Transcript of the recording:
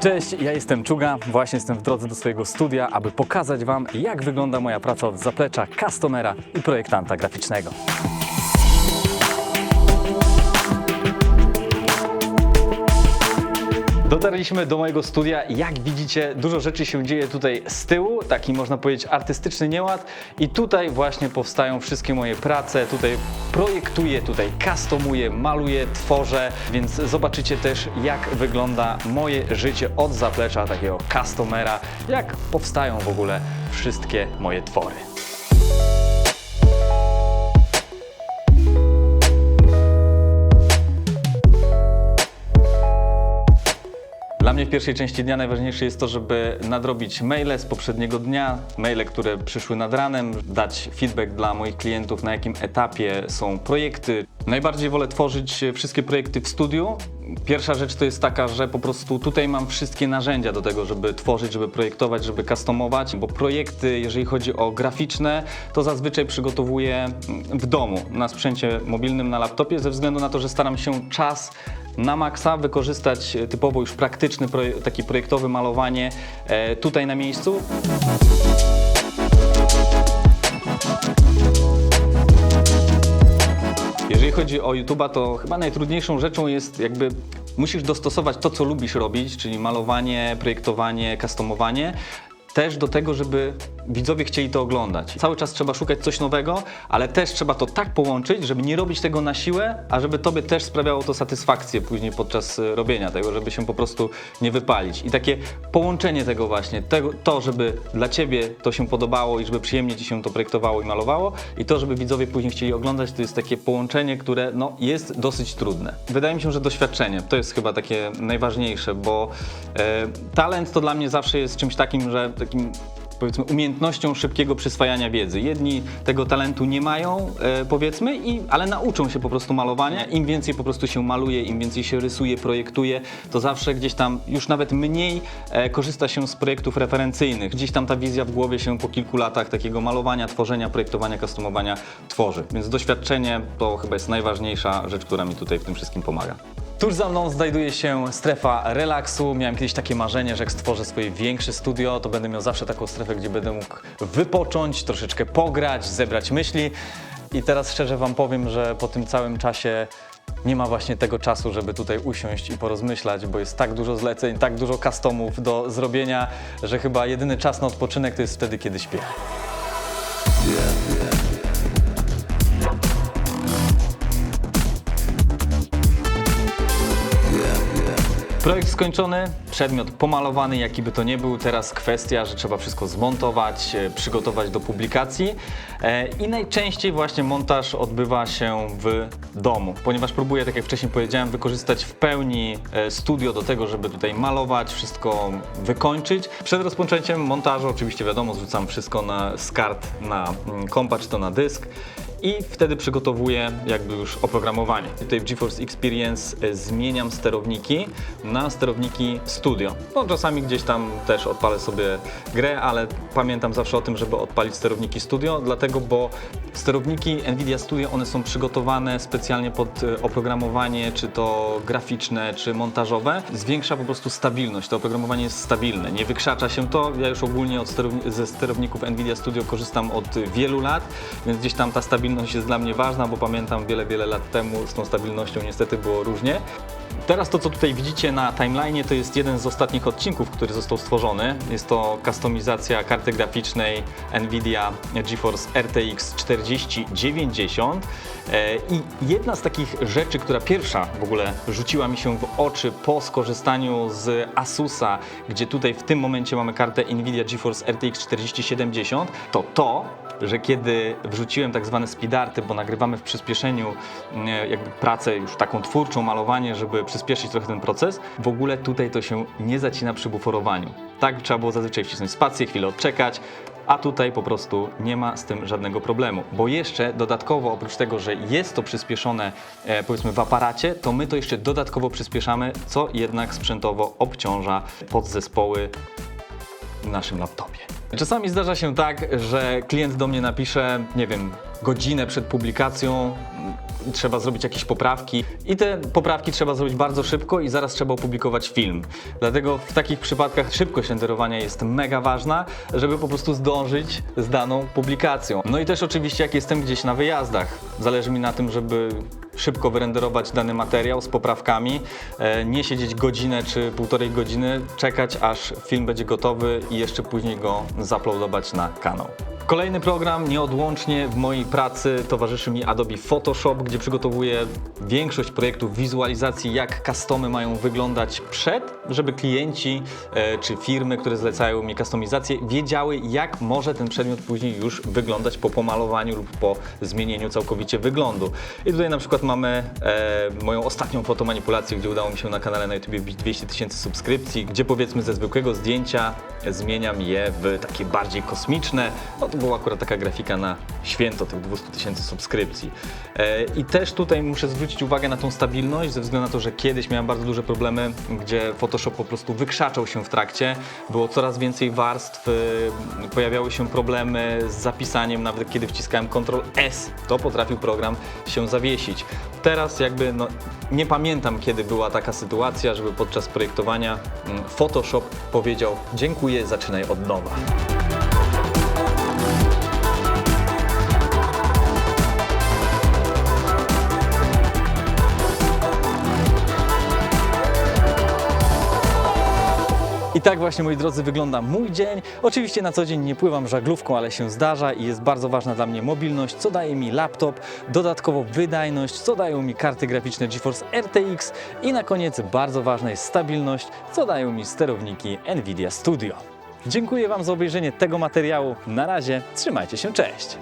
Cześć, ja jestem Czuga, właśnie jestem w drodze do swojego studia, aby pokazać Wam, jak wygląda moja praca od zaplecza customera i projektanta graficznego. Dotarliśmy do mojego studia. Jak widzicie, dużo rzeczy się dzieje tutaj z tyłu, taki można powiedzieć artystyczny nieład. I tutaj właśnie powstają wszystkie moje prace. Tutaj projektuję, tutaj customuję, maluję, tworzę, więc zobaczycie też, jak wygląda moje życie od zaplecza takiego customera, jak powstają w ogóle wszystkie moje twory. Mnie w pierwszej części dnia najważniejsze jest to, żeby nadrobić maile z poprzedniego dnia, maile, które przyszły nad ranem, dać feedback dla moich klientów, na jakim etapie są projekty. Najbardziej wolę tworzyć wszystkie projekty w studiu. Pierwsza rzecz to jest taka, że po prostu tutaj mam wszystkie narzędzia do tego, żeby tworzyć, żeby projektować, żeby customować, bo projekty, jeżeli chodzi o graficzne, to zazwyczaj przygotowuję w domu, na sprzęcie mobilnym, na laptopie, ze względu na to, że staram się czas na maksa wykorzystać typowo już praktyczny, taki projektowy malowanie e, tutaj na miejscu. Jeżeli chodzi o YouTube'a, to chyba najtrudniejszą rzeczą jest jakby musisz dostosować to, co lubisz robić, czyli malowanie, projektowanie, customowanie, też do tego, żeby widzowie chcieli to oglądać. Cały czas trzeba szukać coś nowego, ale też trzeba to tak połączyć, żeby nie robić tego na siłę, a żeby tobie też sprawiało to satysfakcję później podczas y, robienia tego, żeby się po prostu nie wypalić. I takie połączenie tego właśnie, tego, to, żeby dla ciebie to się podobało i żeby przyjemnie ci się to projektowało i malowało i to, żeby widzowie później chcieli oglądać, to jest takie połączenie, które no, jest dosyć trudne. Wydaje mi się, że doświadczenie to jest chyba takie najważniejsze, bo e, talent to dla mnie zawsze jest czymś takim, że takim powiedzmy umiejętnością szybkiego przyswajania wiedzy. Jedni tego talentu nie mają, e, powiedzmy, i, ale nauczą się po prostu malowania. Im więcej po prostu się maluje, im więcej się rysuje, projektuje, to zawsze gdzieś tam już nawet mniej e, korzysta się z projektów referencyjnych. Gdzieś tam ta wizja w głowie się po kilku latach takiego malowania, tworzenia, projektowania, customowania tworzy. Więc doświadczenie to chyba jest najważniejsza rzecz, która mi tutaj w tym wszystkim pomaga. Tuż za mną znajduje się strefa relaksu. Miałem kiedyś takie marzenie, że jak stworzę swoje większe studio, to będę miał zawsze taką strefę, gdzie będę mógł wypocząć, troszeczkę pograć, zebrać myśli. I teraz szczerze Wam powiem, że po tym całym czasie nie ma właśnie tego czasu, żeby tutaj usiąść i porozmyślać, bo jest tak dużo zleceń, tak dużo customów do zrobienia, że chyba jedyny czas na odpoczynek to jest wtedy, kiedy śpię. Projekt skończony, przedmiot pomalowany, jaki by to nie był. Teraz kwestia, że trzeba wszystko zmontować, e, przygotować do publikacji. E, I najczęściej właśnie montaż odbywa się w domu, ponieważ próbuję, tak jak wcześniej powiedziałem, wykorzystać w pełni e, studio do tego, żeby tutaj malować, wszystko wykończyć. Przed rozpoczęciem montażu, oczywiście wiadomo, zrzucam wszystko na, z kart na mm, kompa czy to na dysk i wtedy przygotowuję jakby już oprogramowanie. Tutaj w GeForce Experience e, zmieniam sterowniki na sterowniki Studio. No czasami gdzieś tam też odpalę sobie grę, ale pamiętam zawsze o tym, żeby odpalić sterowniki Studio, dlatego bo sterowniki Nvidia Studio, one są przygotowane specjalnie pod e, oprogramowanie, czy to graficzne, czy montażowe. Zwiększa po prostu stabilność. To oprogramowanie jest stabilne, nie wykrzacza się to. Ja już ogólnie od ze sterowników Nvidia Studio korzystam od wielu lat, więc gdzieś tam ta stabilność jest dla mnie ważna, bo pamiętam wiele, wiele lat temu z tą stabilnością niestety było różnie. Teraz to, co tutaj widzicie na timeline, to jest jeden z ostatnich odcinków, który został stworzony. Jest to kustomizacja karty graficznej Nvidia GeForce RTX 4090. E, I jedna z takich rzeczy, która pierwsza w ogóle rzuciła mi się w oczy po skorzystaniu z Asusa, gdzie tutaj w tym momencie mamy kartę Nvidia GeForce RTX 4070, to to, że kiedy wrzuciłem tak zwane speedarty, bo nagrywamy w przyspieszeniu e, jakby pracę już taką twórczą, malowanie, żeby przyspieszyć trochę ten proces, w ogóle tutaj to się nie zacina przy buforowaniu. Tak trzeba było zazwyczaj wcisnąć spację, chwilę odczekać, a tutaj po prostu nie ma z tym żadnego problemu. Bo jeszcze dodatkowo, oprócz tego, że jest to przyspieszone e, powiedzmy w aparacie, to my to jeszcze dodatkowo przyspieszamy, co jednak sprzętowo obciąża podzespoły w naszym laptopie. Czasami zdarza się tak, że klient do mnie napisze, nie wiem, godzinę przed publikacją, trzeba zrobić jakieś poprawki i te poprawki trzeba zrobić bardzo szybko i zaraz trzeba opublikować film. Dlatego w takich przypadkach szybkość renderowania jest mega ważna, żeby po prostu zdążyć z daną publikacją. No i też oczywiście jak jestem gdzieś na wyjazdach, zależy mi na tym, żeby szybko wyrenderować dany materiał z poprawkami, e, nie siedzieć godzinę czy półtorej godziny, czekać aż film będzie gotowy i jeszcze później go zaploadować na kanał. Kolejny program nieodłącznie w mojej pracy towarzyszy mi Adobe Photoshop, gdzie przygotowuję większość projektów wizualizacji, jak customy mają wyglądać przed, żeby klienci e, czy firmy, które zlecają mi kustomizację, wiedziały, jak może ten przedmiot później już wyglądać po pomalowaniu lub po zmienieniu całkowicie wyglądu. I tutaj na przykład mamy e, moją ostatnią fotomanipulację, gdzie udało mi się na kanale na YouTube wbić 200 tysięcy subskrypcji, gdzie powiedzmy ze zwykłego zdjęcia zmieniam je w takie bardziej kosmiczne. No była akurat taka grafika na święto tych 200 tysięcy subskrypcji. E, I też tutaj muszę zwrócić uwagę na tą stabilność, ze względu na to, że kiedyś miałem bardzo duże problemy, gdzie Photoshop po prostu wykrzaczał się w trakcie, było coraz więcej warstw, y, pojawiały się problemy z zapisaniem, nawet kiedy wciskałem Ctrl S, to potrafił program się zawiesić. Teraz jakby no, nie pamiętam, kiedy była taka sytuacja, żeby podczas projektowania mm, Photoshop powiedział dziękuję, zaczynaj od nowa. I tak właśnie, moi drodzy, wygląda mój dzień. Oczywiście na co dzień nie pływam żaglówką, ale się zdarza i jest bardzo ważna dla mnie mobilność, co daje mi laptop, dodatkowo wydajność, co dają mi karty graficzne GeForce RTX i na koniec bardzo ważna jest stabilność, co dają mi sterowniki Nvidia Studio. Dziękuję Wam za obejrzenie tego materiału. Na razie, trzymajcie się, cześć!